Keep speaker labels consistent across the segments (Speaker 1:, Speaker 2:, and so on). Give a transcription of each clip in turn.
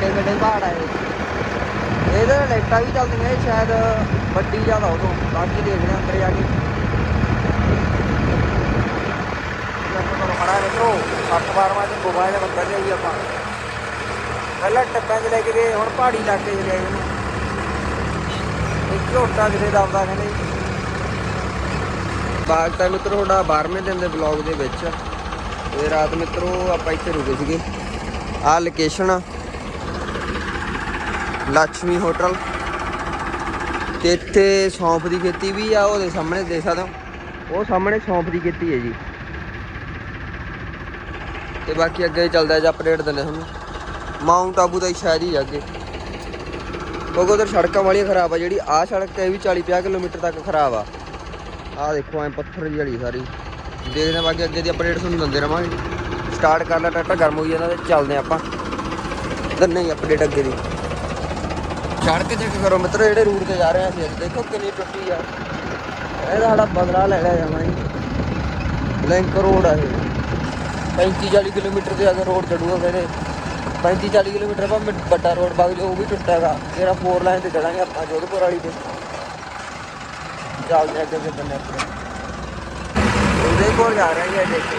Speaker 1: ਕਿੱਡੇ ਕਿੱਡੇ ਪਹਾੜ ਆਏ। ਇਹਦੇ ਲਾਈਟਾਂ ਵੀ ਚੱਲਦੀਆਂ ਇਹ ਸ਼ਾਇਦ ਵੱਡੀ ਜ਼ਿਆਦਾ ਉਦੋਂ, ਬਾਕੀ ਦੇਖਦੇ ਹਾਂ ਅੰਦਰ ਜਾ ਕੇ। ਮੜਾ ਮਿੱਤਰੋ 60 ਬਾਰਵਾਂ ਚ ਮੋਬਾਈਲ ਬੰਦਾ ਜਾਈ ਆਪਾਂ। ਪਹਿਲਾਂ ਟੱਪਾਂ 'ਚ ਲੈ ਕੇ ਗਏ, ਹੁਣ ਪਹਾੜੀ ਇਲਾਕੇ 'ਚ ਗਏ ਇਹਨੂੰ। ਇੱਕ ਝੋਟਾ ਕਿਤੇ ਦਬਦਾ ਕਹਿੰਦੇ। ਬਾਗ ਤਾਂ ਮਿੱਤਰੋ, ਤੁਹਾਡਾ 12ਵੇਂ ਦਿਨ ਦੇ ਵਲੌਗ ਦੇ ਵਿੱਚ। ਤੇ ਰਾਤ ਮਿੱਤਰੋ, ਆਪਾਂ ਇੱਥੇ ਰੁਕੇ ਸੀਗੇ। ਆਹ ਲੋਕੇਸ਼ਨ ਆ। ਲక్ష్ਮੀ ਹੋਟਲ। ਤੇ ਇੱਥੇ ਸੌਂਫ ਦੀ ਖੇਤੀ ਵੀ ਆ, ਉਹਦੇ ਸਾਹਮਣੇ ਦੇਖ ਸਕਦੇ ਹੋ। ਉਹ ਸਾਹਮਣੇ ਸੌਂਫ ਦੀ ਖੇਤੀ ਹੈ ਜੀ। ਤੇ ਬਾਕੀ ਅੱਗੇ ਚੱਲਦਾ ਜੀ ਅਪਡੇਟ ਦਿੰਦੇ ਤੁਹਾਨੂੰ। ਮਾਊਂਟ ਆਬੂ ਦਾ ਹੀ ਸ਼ਾਇਦ ਹੀ ਆ ਅੱਗੇ। ਕਿਉਂਕਿ ਉਧਰ ਸੜਕਾਂ ਵਾਲੀਆਂ ਖਰਾਬ ਆ, ਜਿਹੜੀ ਆਹ ਸੜਕ ਹੈ ਇਹ ਵੀ 40 50 ਕਿਲੋਮੀਟਰ ਤੱਕ ਖਰਾਬ ਆ। ਆਹ ਦੇਖੋ, ਐ ਪੱਥਰ ਦੀ ਜੜੀ ਸਾਰੀ। ਦੇਖਦੇ ਹਾਂ ਬਾਕੀ ਅੱਗੇ ਦੀ ਅਪਡੇਟ ਤੁਹਾਨੂੰ ਦਿੰਦੇ ਰਵਾਂਗੇ। ਸਟਾਰਟ ਕਰ ਲੈ, ਟਰੈਕਟਰ, ਗਰਮ ਹੋਈ ਜਾਂਦਾ ਤੇ ਚੱਲਦੇ ਹਾਂ ਆਪਾਂ। ਦਿੰਨੇ ਹੀ ਅਪਡੇਟ ਅੱਗੇ ਦੀ। ਸੜਕ ਚੈੱਕ ਕਰੋ ਮਿੱਤਰੋ, ਜਿਹੜੇ ਰੂਟ ਤੇ ਜਾ ਰਹੇ ਆ ਅਸੀਂ ਦੇਖੋ ਕਿੰਨੀ ਟੁੱਟੀ ਆ। ਇਹਦਾ ਸਾਡਾ ਬਦਲਾ ਲੈ ਲਿਆ ਜਾਣਾ ਜੀ। ਲਿੰਕ ਰੋਡ ਆ ਇਹ। 35 40 ਕਿਲੋਮੀਟਰ ਤੇ ਅਗਰ ਰੋਡ ਚੜੂਗਾ ਕਹਿੰਦੇ 35 40 ਕਿਲੋਮੀਟਰ ਬਾਅਦ ਵੱਡਾ ਰੋਡ ਵਗ ਜੋ ਉਹ ਵੀ ਟੁੱਟਾਗਾ। ਤੇਰਾ 4 ਲਾਈਨ ਤੇ ਚੜਾਂਗੇ ਆਪਾਂ ਜੋਧਪੁਰ ਵਾਲੀ ਤੇ। ਚੱਲਦੇ ਅੱਗੇ ਅੱਗੇ ਬੰਨੇ ਆਪਣੇ ਉਹਦੇ ਕੋਲ ਜਾ ਰਹੇ ਹਾਂ ਦੇਖੋ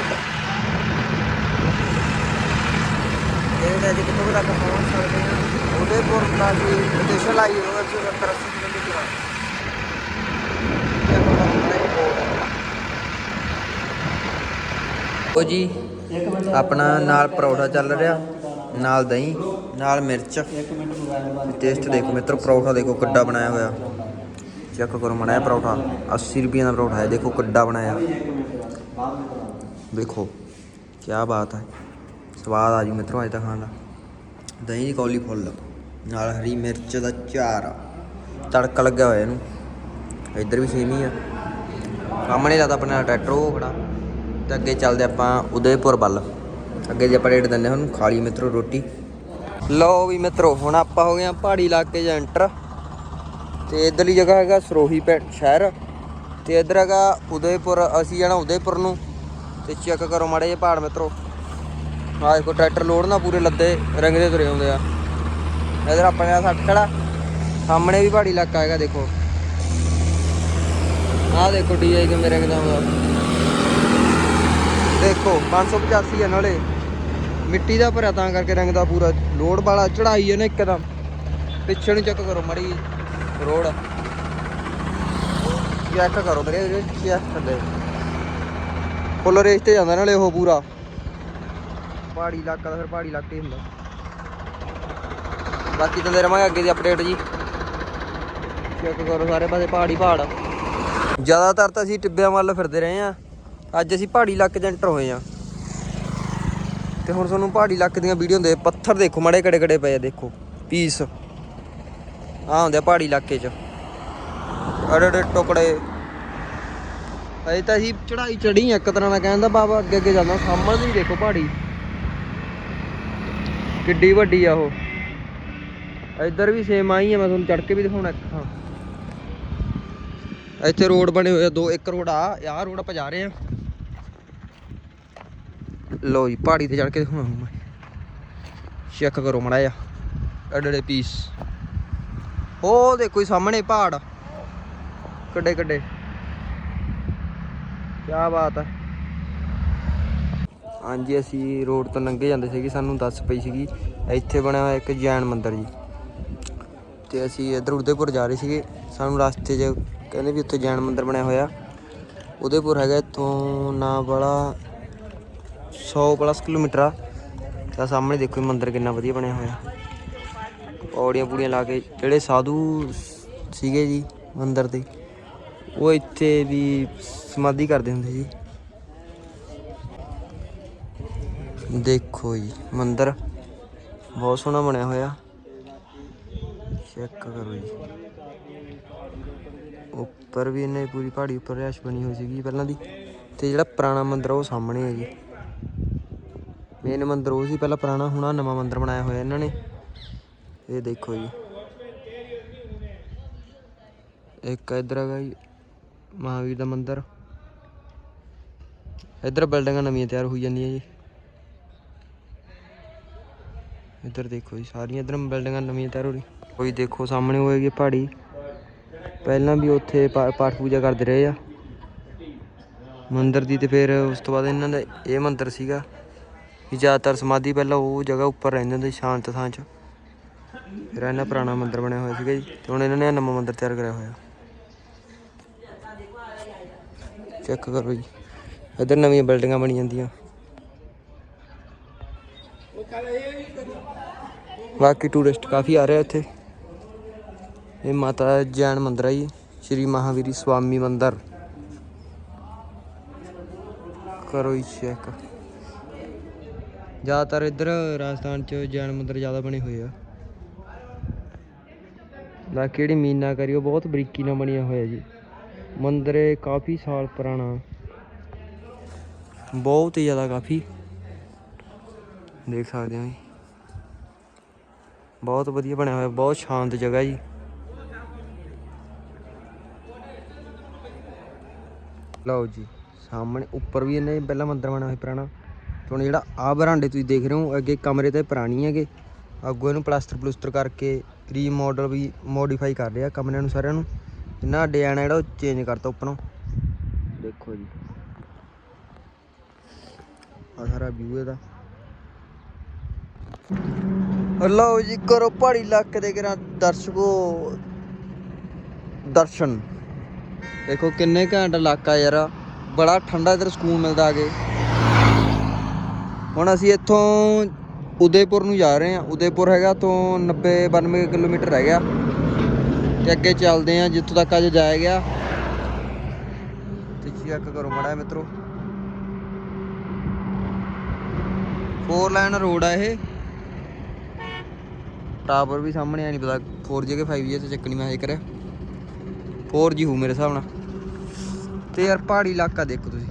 Speaker 1: ਇਹ ਅੱਜ ਕਿੱਥੋਂ ਕੁ ਤੱਕ ਪਹੁੰਚ ਸਕਦੇ ਹਾਂ ਉਦੇਪੁਰ ਦਾ ਜੀ ਸਟੇਸ਼ਨ ਲਾਈ ਹੋਗਾ 70 80 ਕਿਲੋਮੀਟਰ ਉਹ ਜੀ ਆਪਣਾ ਨਾਲ ਪਰੌਠਾ ਚੱਲ ਰਿਹਾ ਨਾਲ ਦਹੀਂ ਨਾਲ ਮਿਰਚ ਟੇਸਟ ਦੇਖੋ ਮਿੱਤਰੋ ਪਰੌਠਾ ਦੇਖੋ ਕਿੱਡਾ ਬਣਾਇਆ ਹੋਇਆ ਚੈੱਕ ਕਰੋ ਮੜਾਇਆ ਪਰੌਠਾ 80 ਰੁਪਏ ਦਾ ਪਰੌਠਾ ਹੈ ਦੇਖੋ ਕਿੱਡਾ ਬਣਾਇਆ ਦੇਖੋ ਕੀ ਬਾਤ ਹੈ ਸਵਾਦ ਆ ਜੀ ਮਿੱਤਰੋ ਅੱਜ ਤਾਂ ਖਾਣ ਦਾ ਦਹੀਂ ਦੀ ਕੌਲੀ ਫੁੱਲ ਨਾਲ ਹਰੀ ਮਿਰਚ ਦਾ ਚਾਰ। ਤੜਕਾ ਲੱਗਿਆ ਹੋਇਆ ਇਹਨੂੰ। ਇੱਧਰ ਵੀ ਸੇਮ ਹੀ ਆ। ਸਾਹਮਣੇ ਦਾ ਤਾਂ ਆਪਣਾ ਟਰੈਕਟਰ ਉਹ ਖੜਾ। ਤੇ ਅੱਗੇ ਚੱਲਦੇ ਆਪਾਂ ਉਦੈਪੁਰ ਵੱਲ। ਅੱਗੇ ਜੇ ਆਪਾਂ ਰੇਟ ਦਿੰਦੇ ਹੁਣ ਖਾਲੀ ਮਿੱਤਰੋ ਰੋਟੀ। ਲਓ ਵੀ ਮਿੱਤਰੋ, ਹੁਣ ਆਪਾਂ ਹੋ ਗਏ ਆ ਪਹਾੜੀ ਇਲਾਕੇ 'ਚ ਐਂਟਰ ਤੇ ਇਧਰਲੀ ਜਗ੍ਹਾ ਹੈਗਾ ਸਰੋਹੀ ਪਿੰਡ ਸ਼ਹਿਰ। ਤੇ ਇਧਰ ਹੈਗਾ ਉਦੈਪੁਰ, ਅਸੀਂ ਜਾਣਾ ਉਦੈਪੁਰ ਨੂੰ। ਤੇ ਚੈੱਕ ਕਰੋ ਮਾੜੇ ਜਿਹੇ ਪਹਾੜ ਮਿੱਤਰੋ। ਆਹ ਦੇਖੋ ਟਰੈਕਟਰ ਲੋਡ ਨਾ ਪੂਰੇ ਲੱਦੇ ਰੰਗਦੇ ਤੁਰੇ ਆਉਂਦੇ ਆ। ਇਧਰ ਆਪਣੇ ਦਾ ਸੱਟ ਖੜਾ। ਸਾਹਮਣੇ ਵੀ ਪਹਾੜੀ ਇਲਾਕਾ ਹੈਗਾ, ਦੇਖੋ। ਆਹ ਦੇਖੋ ਡੀਆਈ ਕਿਵੇਂ ਰੰਗਦਾ ਹੁੰਦਾ ਦੇਖੋ 585 ਹੈ ਨਾਲੇ। ਮਿੱਟੀ ਦਾ ਭਰਿਆ ਤਾਂ ਕਰਕੇ ਰੰਗਦਾ ਪੂਰਾ। ਲੋਡ ਵਾਲਾ ਚੜਾਈ ਹੈ ਨਾ ਇੱਕਦਮ। ਪਿੱਛੇ ਨੂੰ ਚੈੱਕ ਕਰੋ ਮੜੀ ਰੋਡ। ਚੈੱਕ ਕਰੋ ਮੇਰੇ ਚੈੱਕ ਕਰਦੇ। ਫੁੱਲ ਰੇਸ ਤੇ ਜਾਂਦਾ ਨਾਲੇ ਉਹ ਪੂਰਾ। ਪਹਾੜੀ ਇਲਾਕਾ ਦਾ ਫਿਰ ਪਹਾੜੀ ਇਲਾਕੇ ਹੁੰਦਾ। ਬਾਕੀ ਤਾਂ ਰਵਾਂਗੇ ਅੱਗੇ ਦੀ ਅਪਡੇਟ ਜੀ। ਚੈੱਕ ਕਰੋ ਸਾਰੇ ਪਾਸੇ ਪਹਾੜੀ ਪਹਾੜ। ਜ਼ਿਆਦਾਤਰ ਤਾਂ ਅਸੀਂ ਟਿੱਬਿਆਂ ਵੱਲ ਫਿਰਦੇ ਰਹੇ ਆ ਅੱਜ ਅਸੀਂ ਪਹਾੜੀ ਇਲਾਕੇ 'ਚ ਐਂਟਰ ਹੋਏ ਆ ਤੇ ਹੁਣ ਤੁਹਾਨੂੰ ਪਹਾੜੀ ਇਲਾਕੇ ਦੀਆਂ ਵੀਡੀਓ ਦੇ ਪੱਥਰ ਦੇਖੋ ਮੜੇ ਕੜੇ ਕੜੇ ਪਏ ਦੇਖੋ। ਪੀਸ ਆ ਹੁੰਦੇ ਪਹਾੜੀ ਇਲਾਕੇ 'ਚ। ਅੜੇ ਅੜੇ ਟੁਕੜੇ। ਅਜੇ ਤਾਂ ਅਸੀਂ ਚੜਾਈ ਚੜੀ ਇੱਕ ਤਰ੍ਹਾਂ ਦਾ ਕਹਿੰਦਾ ਬਾਬਾ ਅੱਗੇ ਅੱਗੇ ਜਾਂਦਾ ਸਾਹਮਣੇ ਦੇਖੋ ਪਹਾੜੀ। ਕਿੱਡੀ ਵੱਡੀ ਆ ਉਹ। ਇੱਧਰ ਵੀ ਸੇਮ ਆਈ ਆ, ਮੈਂ ਤੁਹਾਨੂੰ ਚੜ ਕੇ ਵੀ ਦਿਖਾਉਣਾ ਹਾਂ ਇੱਥੇ ਰੋਡ ਬਣੇ ਹੋਏ ਆ, ਦੋ ਇੱਕ ਰੋਡ ਆ, ਆਹ ਰੋਡ ਆਪਾਂ ਜਾ ਰਹੇ ਆ। ਲੋ ਜੀ, ਪਹਾੜੀ ਤੇ ਚੜ ਕੇ ਦਿਖਾਉਣਾ ਹੁਣ ਮੈਂ। ਚੈੱਕ ਕਰੋ ਮੜਾ ਜਾ ਐਡੇ ਪੀਸ ਉਹ ਦੇਖੋ ਸਾਹਮਣੇ ਪਹਾੜ। ਕੱਡੇ ਕੱਡੇ ਕੀ ਬਾਤ ਹੈ ਹਾਂਜੀ, ਅਸੀਂ ਰੋਡ ਤੋਂ ਲੰਘੇ ਜਾਂਦੇ ਸੀਗੇ, ਸਾਨੂੰ ਦੱਸ ਪਈ ਸੀਗੀ, ਇੱਥੇ ਬਣਿਆ ਹੋਇਆ ਇੱਕ ਜੈਨ ਮੰਦਿਰ ਜੀ। ਤੇ ਅਸੀਂ ਇੱਧਰ ਉਦੈਪੁਰ ਜਾ ਰਹੇ ਸੀਗੇ। ਸਾਨੂੰ ਰਸਤੇ 'ਚ ਕਹਿੰਦੇ ਵੀ ਉੱਥੇ ਜੈਨ ਮੰਦਿਰ ਬਣਿਆ ਹੋਇਆ। ਉਦੈਪੁਰ ਹੈਗਾ ਇੱਥੋਂ ਨਾ ਬੜਾ 100 ਪਲੱਸ ਕਿਲੋਮੀਟਰ ਆ। ਤਾਂ ਸਾਹਮਣੇ ਦੇਖੋ ਇਹ ਮੰਦਿਰ ਕਿੰਨਾ ਵਧੀਆ ਬਣਿਆ ਹੋਇਆ। ਪੌੜੀਆਂ ਪੂੜੀਆਂ ਲਾ ਕੇ ਜਿਹੜੇ ਸਾਧੂ ਸੀਗੇ ਜੀ ਮੰਦਿਰ ਦੇ, ਉਹ ਇੱਥੇ ਵੀ ਸਮਾਧੀ ਕਰਦੇ ਹੁੰਦੇ ਜੀ। ਦੇਖੋ ਜੀ ਮੰਦਿਰ ਬਹੁਤ ਸੋਹਣਾ ਬਣਿਆ ਹੋਇਆ। ਚੈੱਕ ਕਰੋ ਜੀ। ਉੱਪਰ ਵੀ ਇਹਨੇ ਪੂਰੀ ਪਹਾੜੀ ਉੱਪਰ ਰਿਹਾਇਸ਼ ਬਣੀ ਹੋਈ ਸੀਗੀ ਪਹਿਲਾਂ ਦੀ। ਤੇ ਜਿਹੜਾ ਪੁਰਾਣਾ ਮੰਦਿਰ ਉਹ ਸਾਹਮਣੇ ਹੈ ਜੀ। ਮੇਨ ਮੰਦਿਰ ਉਹ ਸੀ ਪਹਿਲਾਂ ਪੁਰਾਣਾ, ਹੁਣ ਨਵਾਂ ਮੰਦਿਰ ਬਣਾਇਆ ਹੋਇਆ ਇਹਨਾਂ ਨੇ। ਇਹ ਦੇਖੋ ਜੀ। ਇੱਕ ਇੱਧਰ ਹੈਗਾ ਜੀ, ਮਹਾਵੀਰ ਦਾ ਮੰਦਿਰ। ਇੱਧਰ ਬਿਲਡਿੰਗਾਂ ਨਵੀਆਂ ਤਿਆਰ ਹੋਈ ਜਾਂਦੀਆਂ ਜੀ। ਇੱਧਰ ਦੇਖੋ ਜੀ, ਸਾਰੀਆਂ ਇੱਧਰ ਬਿਲਡਿੰਗਾਂ ਨਵੀਆਂ ਤਿਆਰ ਹੋ ਰਹੀ ਕੋਈ ਦੇਖੋ ਸਾਹਮਣੇ ਹੋਏਗੀ ਪਹਾੜੀ। ਪਹਿਲਾਂ ਵੀ ਉੱਥੇ ਪਾ- ਪਾਠ ਪੂਜਾ ਕਰਦੇ ਰਹੇ ਆ। ਮੰਦਿਰ ਦੀ ਤੇ ਫਿਰ ਉਸ ਤੋਂ ਬਾਅਦ ਇਹਨਾਂ ਦਾ ਇਹ ਮੰਦਿਰ ਸੀਗਾ ਵੀ ਜ਼ਿਆਦਾਤਰ ਸਮਾਧੀ ਪਹਿਲਾਂ ਉਹ ਜਗ੍ਹਾ ਉੱਪਰ ਰਹਿੰਦੇ ਹੁੰਦੇ ਸ਼ਾਂਤ ਥਾਂ 'ਚ। ਫਿਰ ਇਹਨਾਂ ਪੁਰਾਣਾ ਮੰਦਿਰ ਬਣਿਆ ਹੋਇਆ ਸੀਗਾ ਜੀ ਤੇ ਹੁਣ ਇਹਨਾਂ ਨੇ ਨਵਾਂ ਮੰਦਿਰ ਤਿਆਰ ਕਰਿਆ ਹੋਇਆ। ਚੈੱਕ ਕਰੋ ਜੀ। ਇੱਧਰ ਨਵੀਆਂ ਬਿਲਡਿੰਗਾਂ ਬਣੀ ਜਾਂਦੀਆਂ ਬਾਕੀ ਟੂਰਿਸਟ ਕਾਫੀ ਆ ਰਹੇ ਇੱਥੇ। ਇਹ ਮਾਤਾ ਜੈਨ ਮੰਦਿਰ ਹੈ ਜੀ, ਸ਼੍ਰੀ ਮਹਾਵੀਰੀ ਸਵਾਮੀ ਮੰਦਿਰ। ਕਰੋ ਜੀ ਚੈੱਕ ਜ਼ਿਆਦਾਤਰ ਇੱਧਰ ਰਾਜਸਥਾਨ ਚ ਜੈਨ ਮੰਦਿਰ ਜ਼ਿਆਦਾ ਬਣੇ ਹੋਏ ਆ। ਬਾਕੀ ਜਿਹੜੀ ਮੀਨਾਕਾਰੀ ਉਹ ਬਹੁਤ ਬਰੀਕੀ ਨਾਲ ਬਣਿਆ ਹੋਇਆ ਜੀ। ਮੰਦਿਰ ਕਾਫੀ ਸਾਲ ਪੁਰਾਣਾ। ਬਹੁਤ ਹੀ ਜ਼ਿਆਦਾ ਕਾਫੀ। ਦੇਖ ਸਕਦੇ ਹੋ ਜੀ। ਬਹੁਤ ਵਧੀਆ ਬਣਿਆ ਹੋਇਆ, ਬਹੁਤ ਸ਼ਾਂਤ ਜਗ੍ਹਾ ਜੀ। ਲਓ ਜੀ, ਸਾਹਮਣੇ ਉੱਪਰ ਵੀ ਇਹਨੇ ਪਹਿਲਾਂ ਮੰਦਰ ਬਣਿਆ ਹੋਇਆ ਪੁਰਾਣਾ। ਹੁਣ ਜਿਹੜਾ ਆ ਬਰਾਂਡੇ ਤੁਸੀਂ ਦੇਖ ਰਹੇ ਹੋ ਅੱਗੇ ਕਮਰੇ ਤੇ ਪੁਰਾਣੀ ਹੈਗੇ। ਅੱਗੋਂ ਇਹਨੂੰ ਪਲਾਸਟਰ ਪਲੂਸਟਰ ਕਰਕੇ ਰੀਮੋਡਲ ਵੀ ਮੋਡੀਫਾਈ ਕਰ ਰਿਹਾ ਕਮਰਿਆਂ ਨੂੰ ਸਾਰਿਆਂ ਨੂੰ। ਇਹਨਾਂ ਡਿਜ਼ਾਈਨ ਜਿਹੜਾ ਉਹ ਚੇਂਜ ਕਰਤਾ ਉੱਪਰੋਂ। ਦੇਖੋ ਜੀ। ਆ ਸਾਰਾ ਵਿਊ ਇਹਦਾ। ਲਓ ਜੀ ਕਰੋ ਪਹਾੜੀ ਇਲਾਕੇ ਦੇ ਕਿਰਾਂ ਦਰਸ਼ਕੋ ਦਰਸ਼ਨ। ਦੇਖੋ ਕਿੰਨੇ ਘੈਂਟ ਇਲਾਕਾ ਯਾਰ ਬੜਾ ਠੰਡਾ ਇਧਰ ਸਕੂਨ ਮਿਲਦਾ ਆ ਆਗੇ ਹੁਣ ਅਸੀਂ ਇੱਥੋਂ ਉਦੈਪੁਰ ਨੂੰ ਜਾ ਰਹੇ ਹਾਂ। ਉਦੈਪੁਰ ਹੈਗਾ ਤੋਂ 90 92 ਕਿਲੋਮੀਟਰ ਰਹਿ ਗਿਆ। ਤੇ ਅੱਗੇ ਚੱਲਦੇ ਹਾਂ ਜਿੱਥੋਂ ਤੱਕ ਅੱਜ ਜਾਇਆ ਗਿਆ। ਤੇ ਚੈੱਕ ਕਰੋ ਮੜਾ ਮਿੱਤਰੋ। ਫੋਰ ਲਾਈਨ ਰੋਡ ਆ ਇਹ। ਟਾਵਰ ਵੀ ਸਾਹਮਣੇ ਆ, ਨਹੀਂ ਪਤਾ 4G ਕੇ 5G ਤੇ ਚੱਕਣੀ ਮੈਂ ਹਜੇ ਕਰਿਆ। 4G ਹੋ ਮੇਰੇ ਹਿਸਾਬ ਨਾਲ। ਤੇ ਯਾਰ ਪਹਾੜੀ ਇਲਾਕਾ ਦੇਖੋ ਤੁਸੀਂ।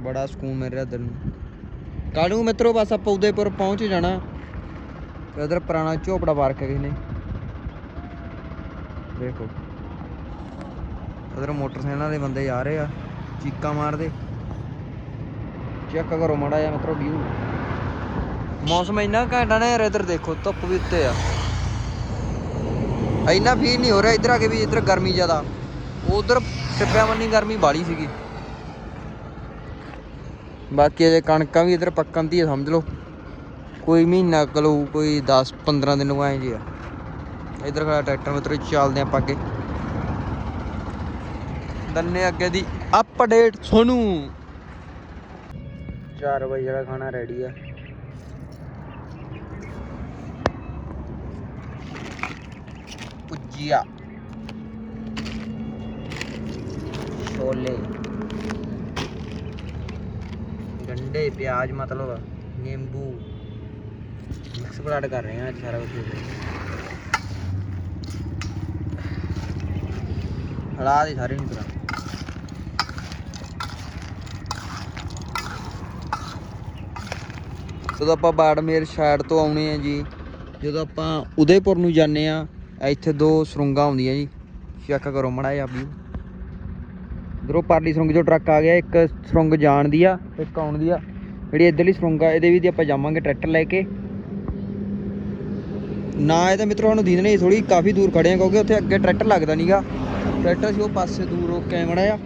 Speaker 1: ਬੜਾ ਸਕੂਨ ਮਿਲ ਰਿਹਾ ਦਿਲ ਨੂੰ। ਕੱਲ ਨੂੰ ਮਿੱਤਰੋ ਬਸ ਆਪਾਂ ਉਦੈਪੁਰ ਪਹੁੰਚ ਜਾਣਾ। ਤੇ ਉਧਰ ਪੁਰਾਣਾ ਝੋਪੜਾ ਪਾਰਕ ਹੈ ਕਿਸੇ ਨੇ। ਦੇਖੋ। ਉਧਰ ਮੋਟਰਸਾਈਕਲਾਂ ਦੇ ਬੰਦੇ ਆ ਰਹੇ ਆ, ਚੀਕਾਂ ਮਾਰਦੇ। ਚੈੱਕ ਕਰੋ ਮਾੜਾ ਜਿਹਾ ਮਿੱਤਰੋ ਵਿਊ ਮੌਸਮ ਇੰਨਾ ਘੈਂਟ ਨਾ ਯਾਰ ਇਧਰ ਦੇਖੋ, ਧੁੱਪ ਵੀ ਉੱਤੇ ਆ। ਇੰਨਾ ਫੀਲ ਨਹੀਂ ਹੋ ਰਿਹਾ ਇੱਧਰ ਆ ਕੇ ਵੀ ਇੱਧਰ ਗਰਮੀ ਜ਼ਿਆਦਾ। ਉਧਰ ਟਿੱਬਿਆਂ ਮੰਨੀ ਗਰਮੀ ਬਾਲੀ ਸੀਗੀ। ਬਾਕੀ ਅਜੇ ਕਣਕਾਂ ਵੀ ਇੱਧਰ ਪੱਕਣ ਦੀ ਸਮਝ ਲਓ। ਕੋਈ ਮਹੀਨਾ ਕਲੋ ਕੋਈ 10 15 ਦਿਨ ਨੂੰ ਆਏ ਜੀ ਆ। ਇੱਧਰ ਖੜਾ ਟਰੈਕਟਰ ਮਿੱਤਰੋ ਚੱਲਦੇ ਆਪਾਂ ਅੱਗੇ। ਦੰਨੇ ਅੱਗੇ ਦੀ ਅਪਡੇਟ ਤੁਹਾਨੂੰ 4 ਵਜੇ ਜਿਹੜਾ ਖਾਣਾ ਰੈਡੀ ਆ। ਭੁਜੀਆ ਛੋਲੇ ਗੰਡੇ ਪਿਆਜ਼ ਮਤਲਬ ਨਿੰਬੂ ਮਿਕਸ ਬਰਾਡ ਕਰ ਰਹੇ ਆ ਅੱਜ ਸਾਰਾ ਕੁਝ ਹਲਾ ਦੇ ਸਾਰੇ ਨੂੰ ਪੂਰਾ ਜਦੋਂ ਆਪਾਂ ਬਾੜਮੇਰ ਸਾਈਡ ਤੋਂ ਆਉਣੇ ਆ ਜੀ, ਜਦੋਂ ਆਪਾਂ ਉਦੈਪੁਰ ਨੂੰ ਜਾਂਦੇ ਆ ਇੱਥੇ ਦੋ ਸੁਰੰਗਾਂ ਆਉਂਦੀਆਂ ਜੀ। ਚੈੱਕ ਕਰੋ ਮੜਾ ਜਿਹਾ ਵੀ। ਇਧਰੋਂ ਪਰਲੀ ਸੁਰੰਗ ਜੋ ਟਰੱਕ ਆ ਗਿਆ, ਇੱਕ ਸੁਰੰਗ ਜਾਣ ਦੀ ਆ, ਇੱਕ ਆਉਣ ਦੀ ਆ। ਜਿਹੜੀ ਇਧਰਲੀ ਸੁਰੰਗ ਆ, ਇਹਦੇ ਵੀ ਦੀ ਆਪਾਂ ਜਾਵਾਂਗੇ ਟਰੈਕਟਰ ਲੈ ਕੇ। ਨਾ ਇਹ ਤਾਂ ਮਿੱਤਰੋ ਸਾਨੂੰ ਦੀਨ ਨਹੀਂ ਥੋੜੀ ਕਾਫੀ ਦੂਰ ਖੜੇ ਆ, ਕਿਉਂਕਿ ਉੱਥੇ ਅੱਗੇ ਟਰੈਕਟਰ ਲੱਗਦਾ ਨਹੀਂਗਾ ਟਰੈਕਟਰ ਸੀ ਉਹ ਪਾਸੇ ਦੂਰ ਰੋਕ ਕੇ ਮੜਾ ਆ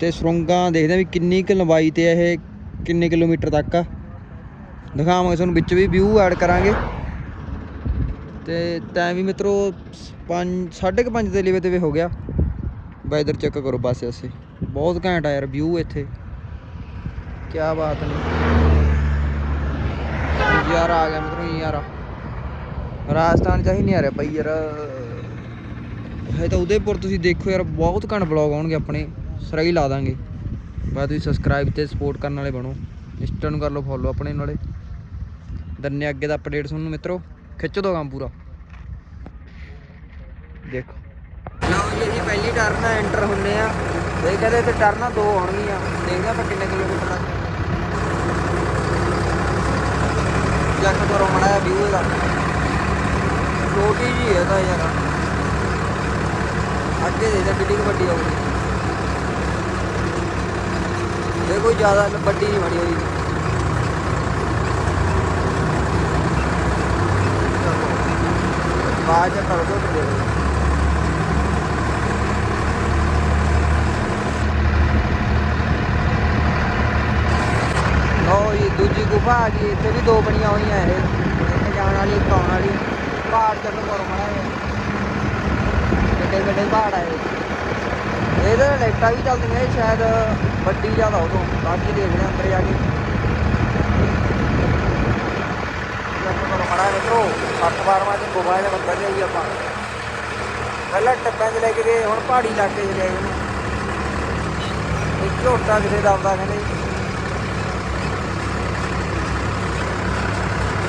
Speaker 1: ਤੇ ਸੁਰੰਗਾਂ ਦੇਖਦੇ ਆ ਵੀ ਕਿੰਨੀ ਕੁ ਲੰਬਾਈ ਤੇ ਇਹ, ਕਿੰਨੇ ਕਿਲੋਮੀਟਰ ਤੱਕ ਆ। ਦਿਖਾਵਾਂਗੇ ਤੁਹਾਨੂੰ ਵਿੱਚ ਵੀ ਵਿਊ ਐਡ ਕਰਾਂਗੇ। ਤੇ ਟਾਈਮ ਵੀ ਮਿੱਤਰੋ 5 5:30 ਦੇ ਲੀਵੇ ਤੇ ਵੀ ਹੋ ਗਿਆ। ਵੈਦਰ ਚੈੱਕ ਕਰੋ ਬਸ ਐਸੇ ਬਹੁਤ ਘੈਂਟ ਆ ਯਾਰ ਵਿਊ ਇੱਥੇ। ਕੀ ਬਾਤ ਨਹੀਂ ਯਾਰ ਆ ਗਿਆ ਮਿੱਤਰੋ ਯਾਰ ਰਾਜਸਥਾਨ ਚ ਹੀ ਨਹੀਂ ਆ ਰਿਹਾ ਬਾਈ ਯਾਰ। ਹੈ ਤਾਂ ਉਦੈਪੁਰ ਤੁਸੀਂ ਦੇਖੋ ਯਾਰ, ਬਹੁਤ ਘਣ ਬਲੌਗ ਆਉਣਗੇ ਆਪਣੇ। ਸਰਾਈ ਲਾ ਦਾਂਗੇ। ਬਾਅਦ ਤੁਸੀਂ ਸਬਸਕ੍ਰਾਈਬ ਤੇ ਸਪੋਰਟ ਕਰਨ ਵਾਲੇ ਬਣੋ। ਇੰਸਟਾ ਨੂੰ ਕਰ ਲਓ ਫੋਲੋ ਆਪਣੇ ਨਾਲੇ। ਦੰਨੇ ਅੱਗੇ ਦਾ ਅਪਡੇਟ ਤੁਹਾਨੂੰ ਮਿੱਤਰੋ। ਖਿੱਚ ਦੋ ਕੰਮ ਪੂਰਾ। ਦੇਖੋ। ਲਓ ਜੀ ਅਸੀਂ ਪਹਿਲੀ ਟਰਨ ਐਂਟਰ ਹੁੰਨੇ ਆ। ਇਹ ਕਹਿੰਦੇ ਤੇ ਟਰਨਾਂ ਦੋ ਆਉਣਗੀਆਂ। ਦੇਖਦੇ ਆਪਾਂ ਕਿੰਨੇ ਕਿਲੋਮੀਟਰ ਤੱਕ ਚੈੱਕ ਕਰੋ ਮੜਾ ਵਿਊ ਇਹਦਾ। ਛੋਟੀ ਜੀ ਹੈ ਤਾਂ ਯਾਰ। ਅੱਗੇ ਦੇ ਤਾਂ ਕਿੱਡੀ ਵੱਡੀ ਆਉਗੀ ਇਹ ਕੋਈ ਜ਼ਿਆਦਾ ਵੱਡੀ ਨਹੀਂ ਬਣੀ ਹੋਈ। ਆ ਚੱਕਾ ਲੋ ਤੇ ਦੇ ਦਿਓ। ਲਓ ਦੂਜੀ ਗੁਫਾ ਆ ਗਈ ਇੱਥੇ ਵੀ ਦੋ ਬਣੀਆਂ ਹੋਈਆਂ ਇਹ। ਇੱਕ ਜਾਣ ਵਾਲੀ ਇੱਕ ਆਉਣ ਵਾਲੀ। ਪਹਾੜ ਚੱਕ ਕਰੋ ਮੜਾ ਵੱਡੇ ਵੱਡੇ ਪਹਾੜ ਆਏ ਇਹ। ਇਹਦੇ ਲਾਈਟਾਂ ਵੀ ਚੱਲਦੀਆਂ ਇਹ ਸ਼ਾਇਦ ਵੱਡੀ ਜ਼ਿਆਦਾ ਉਦੋਂ। ਬਾਕੀ ਦੇਖਦੇ ਹਾਂ ਅੰਦਰ ਜਾ ਕੇ। ਚੱਕ ਕਰੋ ਮੜਾ ਮਿੱਤਰੋ 60 ਬਾਰਵਾਂ ਚ ਗੁਫਾ ਦੇ ਬੰਦਾ ਜਾਈ ਆਪਾਂ। ਪਹਿਲਾਂ ਟੱਪਾਂ 'ਚ ਲੈ ਕੇ ਗਏ, ਹੁਣ ਪਹਾੜੀ ਇਲਾਕੇ 'ਚ ਲੈ ਗਏ ਇੱਕ ਝੋਟਾ ਕਿਤੇ ਦੱਬਦਾ ਕਹਿੰਦੇ।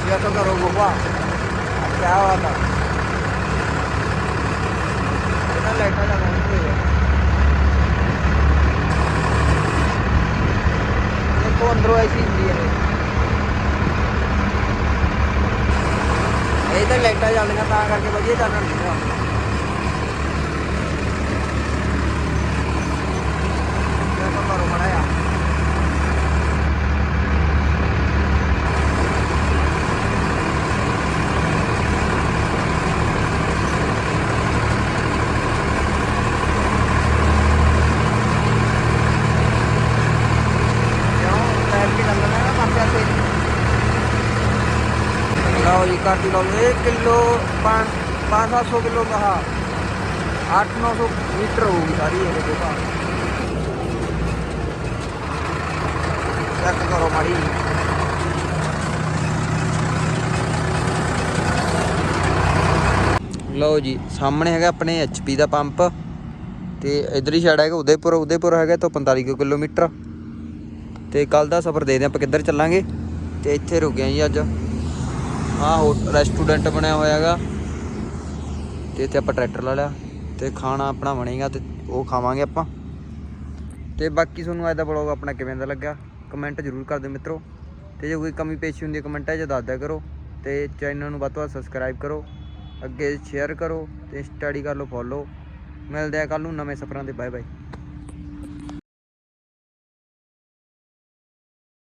Speaker 1: ਚੈੱਕ ਕਰੋ ਗੁਫਾ। ਕੀ ਬਾਤ ਆ। ਇਹਨਾਂ ਲਾਈਟਾਂ ਦਾ ਨਹੀਂ ਹੋਇਆ? ਦੇਖੋ ਅੰਦਰੋਂ ਐਸੀ ਹੁੰਦੀ ਹੈ ਇਹ ਤਾਂ ਲਾਈਟਾਂ ਚੱਲਦੀਆਂ ਤਾਂ ਕਰਕੇ ਵਧੀਆ ਚੱਲਣ ਨਹੀਂ ਚੈੱਕ ਕਰੋ ਮੜਾਇਆ ਕਿਉਂ ਪੈਰ ਕੇ ਚੱਲਣਾ ਨਾ ਪਾਸੇ ਤੇ ਲਓ। ਜੀ ਕਾਟੀ ਲਓ 1 ਕਿਲੋ 5 500 ਕਿਲੋ ਕਹਾ। 8-900 ਮੀਟਰ ਹੋਊਗੀ ਸਾਰੀ ਇਹ ਗੁਫਾ ਚੈੱਕ ਕਰੋ ਮਾੜੀ ਲਓ ਜੀ, ਸਾਹਮਣੇ ਹੈਗਾ ਆਪਣੇ ਐਚਪੀ ਦਾ ਪੰਪ। ਤੇ ਇਧਰਲੀ ਸਾਈਡ ਹੈਗਾ ਉਦੇਪੁਰ। ਉਦੇਪੁਰ ਹੈਗਾ ਤੋਂ 45 ਕੁ ਕਿਲੋਮੀਟਰ। ਤੇ ਕੱਲ ਦਾ ਸਫ਼ਰ ਦੇਖਦੇ ਹਾਂ ਆਪਾਂ ਕਿੱਧਰ ਚੱਲਾਂਗੇ। ਤੇ ਇੱਥੇ ਰੁਕੇ ਹਾਂ ਜੀ ਅੱਜ। ਆਹ ਹੋ ਰੈਸਟੋਰੈਂਟ ਬਣਿਆ ਹੋਇਆ ਹੈਗਾ। ਤੇ ਇੱਥੇ ਆਪਾਂ ਟਰੈਕਟਰ ਲਾ ਲਿਆ ਤੇ ਖਾਣਾ ਆਪਣਾ ਬਣੇਗਾ ਤੇ ਉਹ ਖਾਵਾਂਗੇ ਆਪਾਂ। ਤੇ ਬਾਕੀ ਤੁਹਾਨੂੰ ਅੱਜ ਦਾ ਬਲੌਗ ਆਪਣਾ ਕਿਵੇਂ ਦਾ ਲੱਗਾ ਕਮੈਂਟ ਜ਼ਰੂਰ ਕਰ ਦਿਓ ਮਿੱਤਰੋ। ਤੇ ਜੇ ਕੋਈ ਕਮੀ ਪੇਸ਼ੀ ਹੁੰਦੀ ਹੈ ਕਮੈਂਟਾਂ 'ਚ ਦੱਸ ਦਿਆ ਕਰੋ। ਤੇ ਚੈਨਲ ਨੂੰ ਵੱਧ ਤੋਂ ਵੱਧ ਸਬਸਕ੍ਰਾਈਬ ਕਰੋ, ਅੱਗੇ ਸ਼ੇਅਰ ਕਰੋ ਤੇ ਸਟੱਡੀ ਕਰ ਲਓ ਫੋਲੋ ਮਿਲਦੇ ਆ ਕੱਲ ਨੂੰ ਨਵੇਂ ਸਫ਼ਰਾਂ ਤੇ ਬਾਏ ਬਾਏ